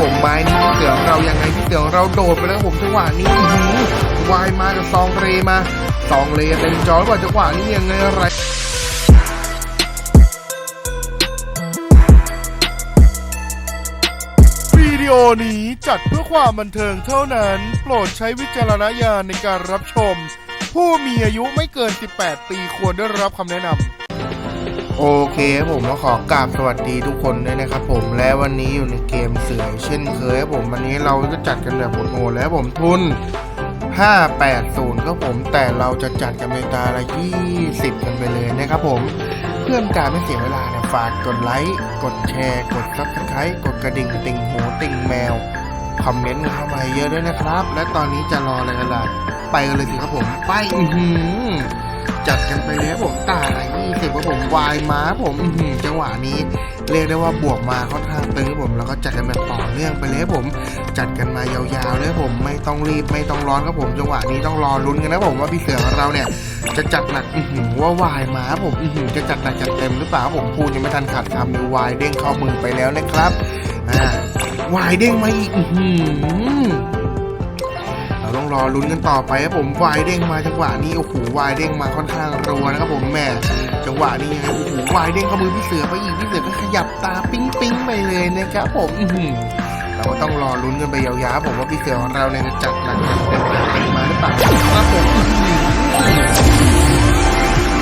ผมไม้นี้พี่เสือของเรายังไงพี่เสือของเราโดดไปแล้วผมจังหวะนี้หือวายมากับซองเรมาซองเรเต็มจอแล้วกว่าจังหวะนี้ยังไงอะไรวิดีโอนี้จัดเพื่อความบันเทิงเท่านั้น โปรดใช้วิจารณญาณในการรับชม ผู้มีอายุไม่เกิน 18 ปีควรได้รับคำแนะนำ โอเคครับผมก็ขอกราบสวัสดีทุกคนด้วยนะครับผมและวันนี้อยู่ในเกมเสือเช่นเคยครับผมวันนี้เราก็จัดกันแบบโหดแล้วผมทุน 580ครับผมแต่เราจะจัดกันในตาละ 20 กันไปเลยนะครับผมเพื่อนการไม่เสียเวลาเนี่ยฝากกดไลค์กดแชร์ กดซับสไครต์กดกระดิ่งติ่งหูติ่งแมวคอมเมนต์กันเข้ามาเยอะด้วยนะครับ และตอนนี้จะรออะไรกันล่ะไปกันเลยสิครับผมไปอือหือ จัดกันไปแล้วผมตาอะไรยี่สิบว่าผมวายม้าผมจังหวะนี้ เรียกได้ว่าบวกมาค่อนข้างตึงกับผม แล้วก็จัดกันแบบต่อเนื่องไปเลยผม จัดกันมายาวๆเลยผมไม่ต้องรีบไม่ต้องร้อนครับผม จังหวะนี้ต้องรอลุ้นกันนะผมว่าพี่เสือของเราเนี่ย จะจัดหนักว่าวายม้าผมจะจัดหนักจัดเต็มหรือเปล่าผมพูดยังไม่ทันขาดคำเลยวายเด้งเข้ามือไปแล้วนะครับอ่าวายเด้งมาอีกอ รอลุ้นกันต่อไปครับผมวายเด้งมาจังหวะนี้โอ้โหวายเด้งมาค่อนข้างรัวนะครับผมแหม่จังหวะนี้โอ้โหวายเด้งเข้ามือพี่เสือไปอีกพี่เสือก็ขยับตาปิ๊งปิ๊งไปเลยนะครับผมอือหือเราก็ต้องรอลุ้นกันไปยาวๆผมว่าพี่เสือของเราเนี่ยจะจัดหนักเต็มเต็มมาหรือเปล่าครับผมอื้อหือ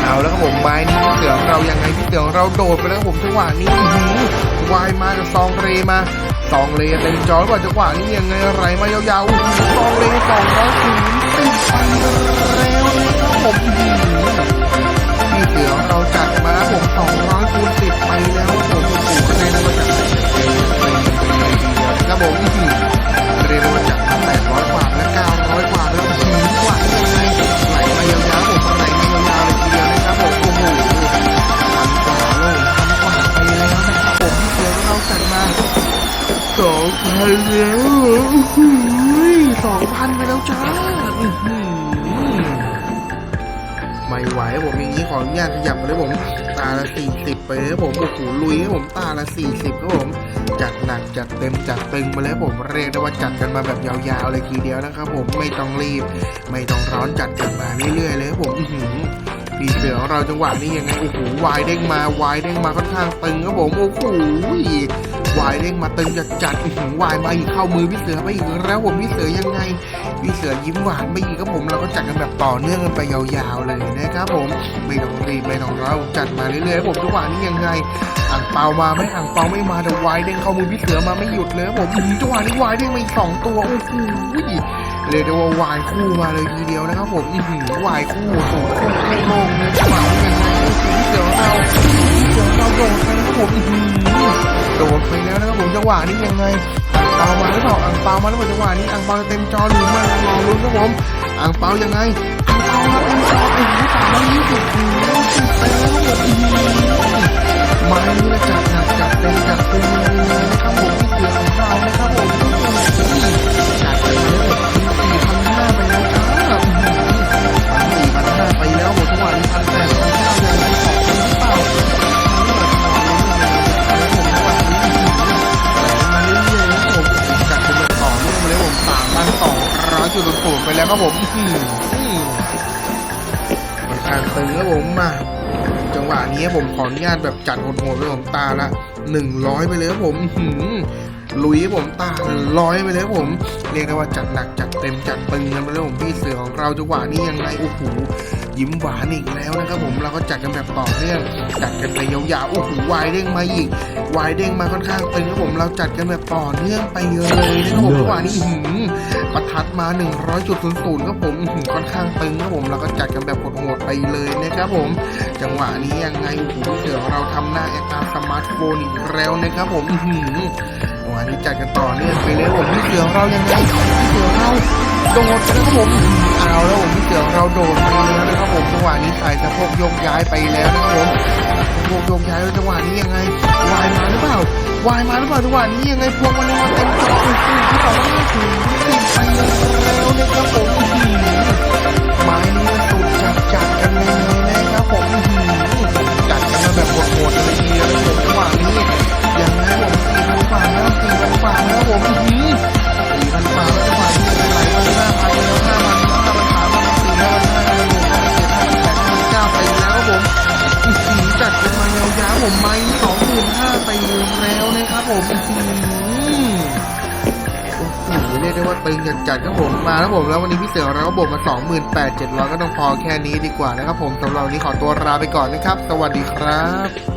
เอาแล้วครับผมไม้นี้พี่เสือของเรายังไงพี่เสือของเราโดดไปแล้วครับผมจังหวะนี้อื้อหือวายมากับซองเรมา ตองเรเต็มจอร์ดกว่าจังหวะนี้ยังไงอะไรมายาวๆตองเรสองร้อยถึงติดไปแล้วนะครับผมพี่เสือเราจัดมาผมสองร้อยคูณสิบไปแล้วผมโอ้โหคะแนนมาจากไหนครับผม องพันแล้วสองพันไปแล้วจ้าอือหือไม่ไหวผมอย่างนี้ขออนุญาตขยับไปเลยผม ตาละสี่สิบไปเลยผมโอ้โหลุยครับผมตาละสี่สิบครับผม จัดหนักจัดเต็มจัดตึงไปเลยผมเรียกได้ว่าจัดกันมาแบบยาวๆเลยทีเดียวนะครับผมไม่ต้องรีบ ไม่ต้องร้อนจัดกันมาเรื่อยๆเลยผมอื้อหือพี่เสือของเราจังหวะนี้ยังไงโอ้โหวายเด้งมาวายเด้งมาค่อนข้างตึงครับผมโอ้โห วายเด้งมาตึงจัดจัดอื้อหือวายมาอีกเข้ามือพี่เสือไปอีกแล้วผมพี่เสือยังไงพี่เสือยิ้มหวานไปอีกครับผมเราก็จัดกันแบบต่อเนื่องกันไปยาวๆเลยนะครับผมไม่ต้องรีบไม่ต้องร้อจัดมาเรื่อยๆครับผมจังหวะนี้ยังไงอ่างเปามาไหมอ่างเปาไม่มาแต่วายเด้งเข้ามือพี่เสือมาไม่หยุดเลยครับผมจังหวะนี้วายเด้งมาอีกสองตัวโอ้โหเรียกได้ว่าวายคู่มาเลยทีเดียวนะครับผมอื้อหือวายคู่สูงคู่คู่โลกเลยจังหวะนี้ยังไงโอ้โหเสือเราเสือเราโดดไปนะครับผมอื้อหือ โดดไปแล้วนะครับผมจังหวะนี้ยังไงอ่างเปามาหรือเปล่าอ่างเปามาแล้วจังหวะนี้อ่างเปาเต็มจอหรือไม่รอลุ้นครับผมอ่างเปายังไงอ่างเปาเต็มจอไอ้โหสามร้อยยี่สิบ แล้วครับผมค่อนข้ารตึงครับผมมาจังหวะนี้ผมขออนุญาตแบบจัดโหดๆไปผมตาละหนึ่งร้อยไปเลยครับผมหืมลุยรับผมตาร้อยไปเลยผมเรียกได้ว่าจัดหนักจัดเต็มจัดตึงกันไปเลยผมพี่เสือของเราจังหวะนี้ยังไงโอ้โห ยิ้มหวานอีกแล้วนะครับผมเราก็จัดกันแบบต่อเนื่องจัดกันไปยาวๆโอ้โหวายเด้งมาอีกวายเด้งมาค่อนข้างตึงครับผมเราจัดกันแบบต่อเนื่องไปเลยนะครับผมจังหวะนี้หืมประทัดมา 100จุดศูนย์ศูนย์ครับผมอื้อหือค่อนข้างตึงครับผมเราก็จัดกันแบบโหดๆไปเลยนะครับผม จังหวะนี้ยังไงโอ้โหพี่เสือของเราทำหน้าแอปตามสมาร์ทโฟนอีกแล้วนะครับผมอื้อหือจังหวะนี้จัดกันต่อเนื่องไปเลยผมพี่เสือของเรายังไงพี่เสือของเราโดดไปแล้วครับผมเอาแล้วผมพี่เสือของเราโดดไปแล้วนะครับผม จังหวะนี้สายสะโพกโยกย้ายไปแล้วนะครับผมสะโพกโยกย้ายแล้วจังหวะนี้ยังไงวายมาหรือเปล่าวายมาหรือเปล่าจังหวะนี้ยังไงพวงมาลัยมาเต็ม โอ้โหเรียกได้ว่าตึงจัดๆครับผมมาแล้วผมแล้ววันนี้พี่เสือเราก็บ่มมา28,700 ก็ต้องพอแค่นี้ดีกว่านะครับผมสำหรับวันนี้ขอตัวลาไปก่อนนะครับ สวัสดีครับ